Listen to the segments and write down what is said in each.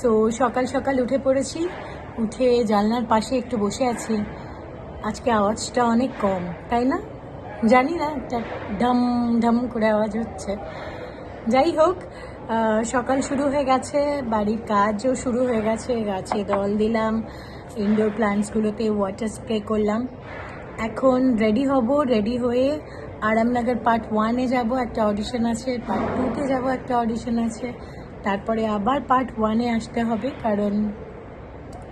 So সকাল সকাল উঠে পড়েছি। উঠে জানলার পাশে একটু বসে আছি। আজকে আওয়াজটা অনেক কম, তাই না? জানি না, একটা ঢম ঢম করে আওয়াজ হচ্ছে। যাই হোক সকাল শুরু হয়ে গেছে, বাড়ির কাজও শুরু হয়ে গেছে, গাছে দল দিলাম ইনডোর প্ল্যান্টসগুলোতে ওয়াটার স্প্রে করলাম। এখন রেডি হব রেডি হয়ে আরামনগর পার্ট ওয়ানে যাব, একটা অডিশন আছে পার্ট টুতে যাব, একটা অডিশন আছে। তারপরে আবার পার্ট ওয়ানে আসতে হবে, কারণ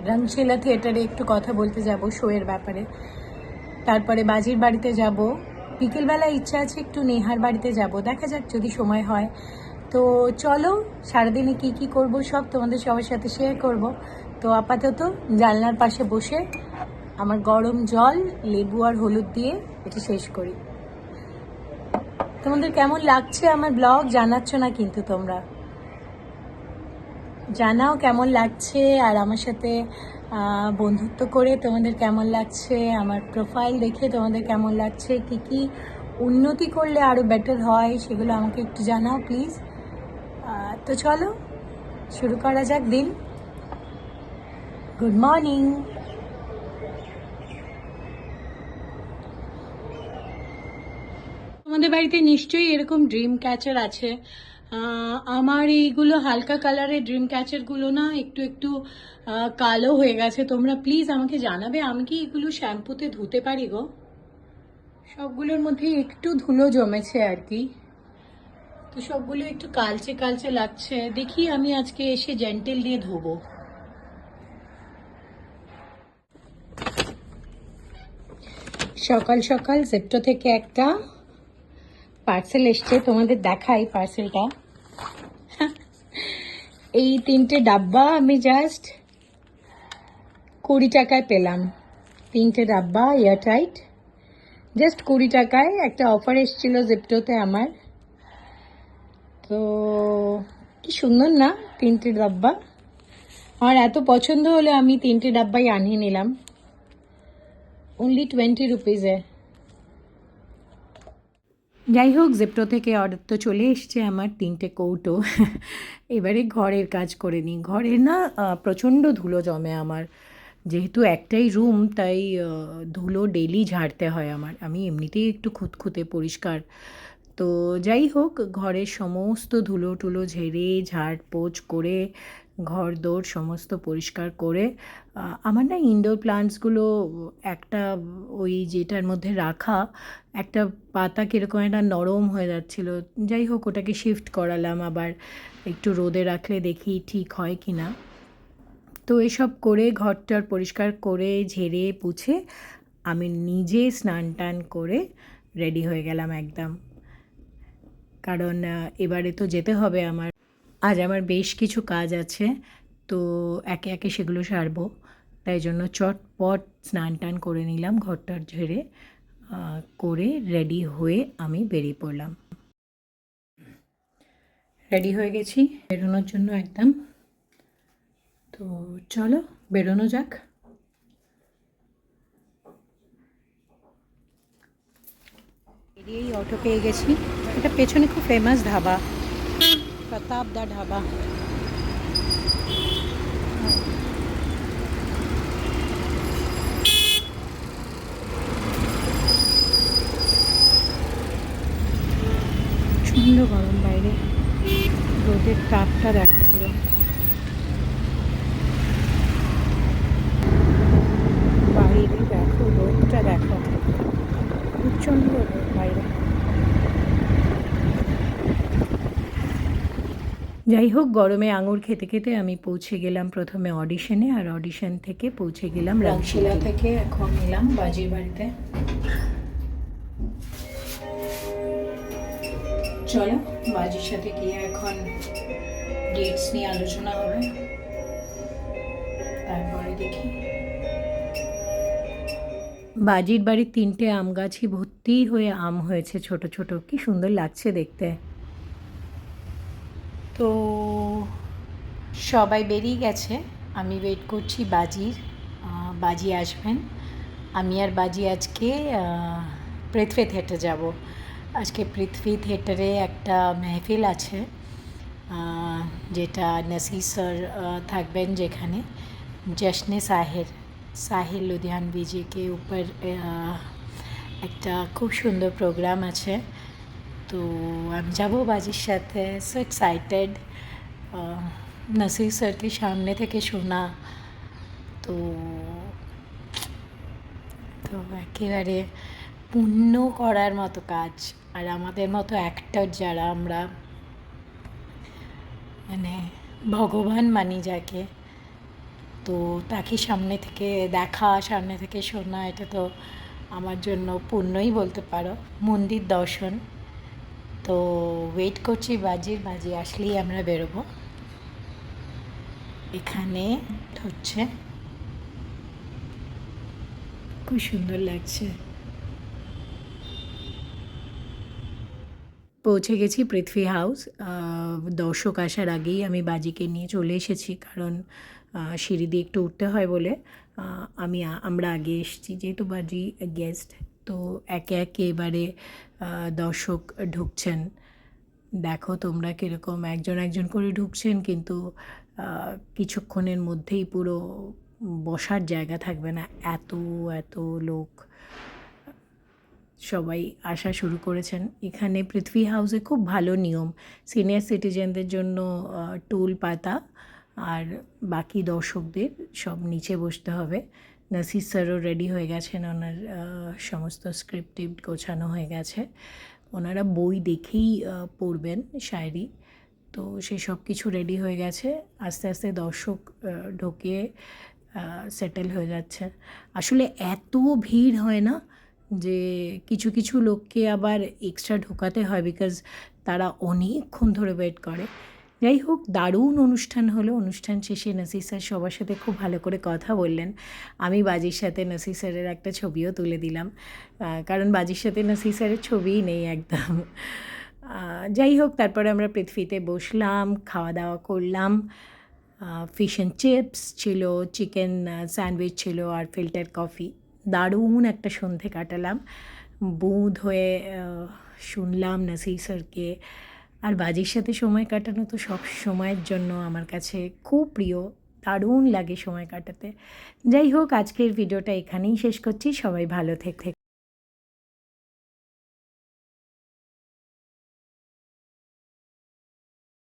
রংশিলা থিয়েটারে একটু কথা বলতে যাব শোয়ের ব্যাপারে। তারপরে বাজির বাড়িতে যাব। বিকেলবেলা ইচ্ছা আছে একটু নেহার বাড়িতে যাব। দেখা যাক যদি সময় হয়। তো চলো, সারাদিনে কি কি করব সব তোমাদের সবার সাথে শেয়ার করব। তো আপাতত জানলার পাশে বসে আমার গরম জল, লেবু আর হলুদ দিয়ে এটা শেষ করি। তোমাদের কেমন লাগছে আমার ব্লগ? জানাচ্ছ না কিন্তু তোমরা। জানাও কেমন লাগছে আর আমার সাথে বন্ধুত্ব করে তোমাদের কেমন লাগছে, আমার প্রোফাইল দেখে তোমাদের কেমন লাগছে, কি কি উন্নতি করলে আরও বেটার হয় সেগুলো আমাকে একটু জানাও প্লিজ তো চলো, শুরু করা যাক দিন। গুড মর্নিং তোমাদের বাড়িতে নিশ্চয়ই এরকম ড্রিম ক্যাচার আছে। আমার এইগুলো হালকা কালারের ড্রিম ক্যাচারগুলো না একটু একটু কালো হয়ে গেছে। তোমরা প্লিজ আমাকে জানাবে, আমি কি এগুলো শ্যাম্পুতে ধুতে পারি গো? সবগুলোর মধ্যে একটু ধুলো জমেছে আর কি। তো সবগুলো একটু কালচে কালচে লাগছে। দেখি আমি আজকে এসে জেন্টেল দিয়ে ধোবো। সকাল সকাল জেপ্টো থেকে একটা পার্সেল এসছে, তোমাদের দেখাই পার্সেলটা এই তিনটে ডাব্বা আমি জাস্ট কুড়ি টাকায় পেলাম। তিনটে ডাব্বা এয়ারটাইট জাস্ট কুড়ি টাকায় একটা অফার এসেছিল জেপ্টোতে আমার। তো, কি সুন্দর না তিনটে ডাব্বা। আমার এত পছন্দ হলে আমি তিনটে ডাব্বাই আনিয়ে নিলাম। অনলি টোয়েন্টি রুপিজে যাই হোক জেপ্টো থেকে অর্ডার তো চলে এসছে আমার তিনটে কৌটো। এবারে ঘরের কাজ করে নিই। ঘরে না প্রচণ্ড ধুলো জমে আমার। যেহেতু একটাই রুম তাই ধুলো ডেলি ঝাড়তে হয় আমার। আমি এমনিতেই একটু খুঁতখুঁতে পরিষ্কার। তো যাই হোক ঘরের সমস্ত ধুলো টুলো ঝেড়ে ঝাড় পোছ করে ঘর দৌড় সমস্ত পরিষ্কার করে আমার না ইনডোর প্লান্টসগুলো একটা ওই যেটার মধ্যে রাখা, একটা পাতা কীরকম একটা নরম হয়ে যাচ্ছিল। যাই হোক, ওটাকে শিফট করালাম আবার একটু রোদে রাখলে দেখি ঠিক হয় কি না তো এসব করে ঘরটার পরিষ্কার করে, ঝেড়ে, পুছে আমি নিজে স্নান টান করে রেডি হয়ে গেলাম একদম। কারণ এবারে তো যেতে হবে আমার। আজ আমার বেশ কিছু কাজ আছে, তো একে একে সেগুলো সারবো। তাই জন্য চটপট স্নান টান করে নিলাম ঘরটার ঝেড়ে করে রেডি হয়ে আমি বেরিয়ে পড়লাম। রেডি হয়ে গেছি বেরোনোর জন্য একদম। তো চলো বেরোনো যাক। বেরিয়েই অটো পেয়ে গেছি। এটা পেছনে খুব ফেমাস ধাবা। প্রতাপ দা ধাবা প্রচণ্ড গরম বাইরে। রোদের তাপটা দেখা পুরো বাইরে দেখো রোদটা দেখো প্রচণ্ড রোদ বাইরে যাই হোক গরমে আঙুর খেতে খেতে আমি পৌঁছে গেলাম প্রথমে অডিশনে আর অডিশন থেকে পৌঁছে গেলাম রামশিলা থেকে এখন এলাম বাজির বাড়িতে। চলো বাজির সাথে গিয়ে এখন ডেটস নিয়ে আলোচনা হবে। তারপরে দেখি। বাজির বাড়ির তিনটে আম গাছই ভর্তি হয়ে আম হয়েছে ছোট ছোট। কি সুন্দর লাগছে দেখতে। তো সবাই বেরিয়ে গেছে। আমি ওয়েট করছি বাজির। বাজি আসবেন। আমি আর বাজি আজকে পৃথ্বী থিয়েটার যাব। আজকে পৃথ্বী থিয়েটারে একটা মেহফিল আছে যেটা নাসির স্যার থাকবেন যেখানে। জশ্নে সাহের সাহিল লুধিয়ান বিজি কে উপর একটা খুব সুন্দর প্রোগ্রাম আছে। তো আমি যাব বাজির সাথে। সো এক্সাইটেড নাসির স্যারকে সামনে থেকে শোনা। তো তো একেবারে পুণ্য করার মতো কাজ। আর আমাদের মতো অ্যাক্টর যারা আমরা মানে ভগবান মানি যাকে। তো তাকে সামনে থেকে দেখা, সামনে থেকে শোনা, এটা তো আমার জন্য পুণ্যই বলতে পারো। মন্দির দর্শন। তো ওয়েট করছি বাজির, বাজি আসলেই আমরা বেরোবো। এখানে হচ্ছে খুব সুন্দর লাগছে। পৌঁছে গেছি পৃথ্বী হাউস। দর্শক আসার আগেই আমি বাজিকে নিয়ে চলে এসেছি কারণ সিঁড়ি দিয়ে একটু উঠতে হয় বলে। আমি, আমরা আগে এসেছি যেহেতু বাজি গেস্ট তো একে একে এবারে দর্শক ঢুকছেন। দেখো তোমরা কীরকম একজন একজন করে ঢুকছেন, কিন্তু কিছুক্ষণের মধ্যেই পুরো বসার জায়গা থাকবে না। এত এত লোক সবাই আসা শুরু করেছেন। এখানে পৃথ্বী হাউসে খুব ভালো নিয়ম। সিনিয়র সিটিজেনদের জন্য টুল পাতা আর বাকি দর্শকদের সব নিচে বসতে হবে। নাসির স্যারও রেডি হয়ে গেছেন, ওনার সমস্ত স্ক্রিপ্টিভ গোছানো হয়ে গেছে। ওনারা বই দেখেই পড়বেন শায়রি। তো সে সব কিছু রেডি হয়ে গেছে। আস্তে আস্তে দর্শক ঢোকে সেটেল হয়ে যাচ্ছে। আসলে এত ভিড় হয় না যে কিছু কিছু লোককে আবার এক্সট্রা ঢোকাতে হয় বিকজ তারা অনেকক্ষণ ধরে ওয়েট করে। যাই হোক, দারুণ অনুষ্ঠান হলো। অনুষ্ঠান শেষে নাসির স্যার সবার সাথে খুব ভালো করে কথা বললেন। আমি বাজির সাথে নাসির স্যারের একটা ছবিও তুলে দিলাম। কারণ বাজির সাথে নাসির স্যারের ছবিই নেই একদম। যাই হোক, তারপরে আমরা পৃথিবীতে বসলাম, খাওয়া দাওয়া করলাম। ফিশ অ্যান্ড চিপস ছিল চিকেন স্যান্ডউইচ ছিল আর ফিল্টার কফি দারুণ একটা সন্ধে কাটালাম। বুঁদ হয়ে শুনলাম নাসির স্যারকে। আর বাজির সাথে সময় কাটানো তো সব সময়ের জন্য আমার কাছে খুব প্রিয়, দারুণ লাগে সময় কাটাতে। যাই হোক, আজকের ভিডিওটা এখানেই শেষ করছি। সবাই ভালো থেকে।